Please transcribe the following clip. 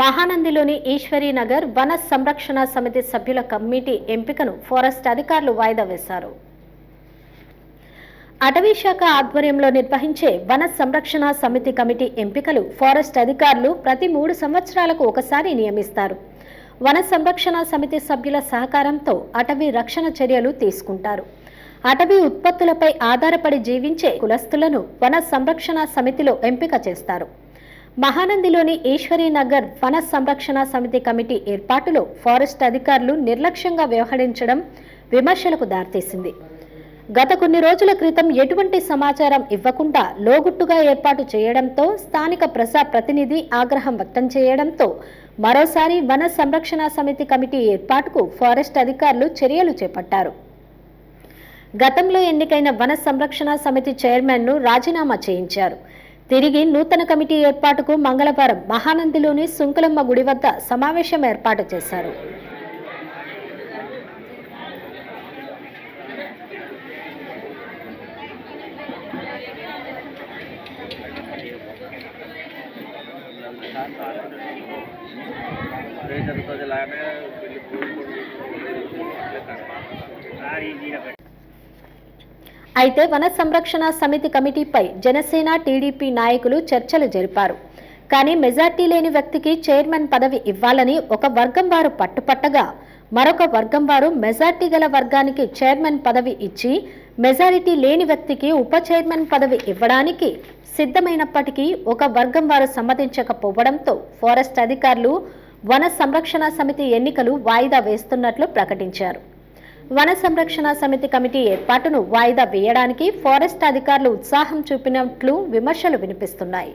మహానందిలోని ఈశ్వరీనగర్ వన సంరక్షణ సమితి సభ్యుల కమిటీ ఎంపికను ఫారెస్ట్ అధికారులు వాయిదా వేశారు. అటవీ శాఖ ఆధ్వర్యంలో నిర్వహించే వన సంరక్షణ సమితి కమిటీ ఎంపికలు ఫారెస్ట్ అధికారులు ప్రతి మూడు సంవత్సరాలకు ఒకసారి నియమిస్తారు. వన సంరక్షణ సమితి సభ్యుల సహకారంతో అటవీ రక్షణ చర్యలు తీసుకుంటారు. అటవీ ఉత్పత్తులపై ఆధారపడి జీవించే కులస్తులను వన సంరక్షణ సమితిలో ఎంపిక చేస్తారు. మహానందిలోని ఈశ్వరీనగర్ వన సంరక్షణ సమితి కమిటీ ఏర్పాటులో ఫారెస్ట్ అధికారులు నిర్లక్ష్యంగా వ్యవహరించడం విమర్శలకు దారితీసింది. గత కొన్ని రోజుల క్రితం ఎటువంటి సమాచారం ఇవ్వకుండా లోగుట్టుగా ఏర్పాటు చేయడంతో స్థానిక ప్రజా ప్రతినిధి ఆగ్రహం వ్యక్తం చేయడంతో మరోసారి వన సంరక్షణ సమితి కమిటీ ఏర్పాటుకు ఫారెస్ట్ అధికారులు చర్యలు చేపట్టారు. గతంలో ఎన్నికైన వన సంరక్షణ సమితి చైర్మన్ను రాజీనామా చేయించారు. తిరిగి నూతన కమిటీ ఏర్పాటుకు మంగళవారం మహానందిలోని సుంకులమ్మ గుడి వద్ద సమావేశం ఏర్పాటు చేశారు. అదే జరుగుతుంది ఇలానే వెళ్ళి అయితే వన సంరక్షణ సమితి కమిటీపై జనసేన టీడీపీ నాయకులు చర్చలు జరిపారు. కానీ మెజార్టీ లేని వ్యక్తికి చైర్మన్ పదవి ఇవ్వాలని ఒక వర్గం వారు పట్టుపట్టగా మరొక వర్గం వారు మెజార్టీ గల వర్గానికి చైర్మన్ పదవి ఇచ్చి మెజారిటీ లేని వ్యక్తికి ఉప చైర్మన్ పదవి ఇవ్వడానికి సిద్ధమైనప్పటికీ ఒక వర్గం వారు సమ్మతించకపోవడంతో ఫారెస్ట్ అధికారులు వన సంరక్షణ సమితి ఎన్నికలు వాయిదా వేస్తున్నట్లు ప్రకటించారు. వన సంరక్షణ సమితి కమిటీ ఏర్పాటును వాయిదా వేయడానికి ఫారెస్ట్ అధికారులు ఉత్సాహం చూపినట్లు విమర్శలు వినిపిస్తున్నాయి.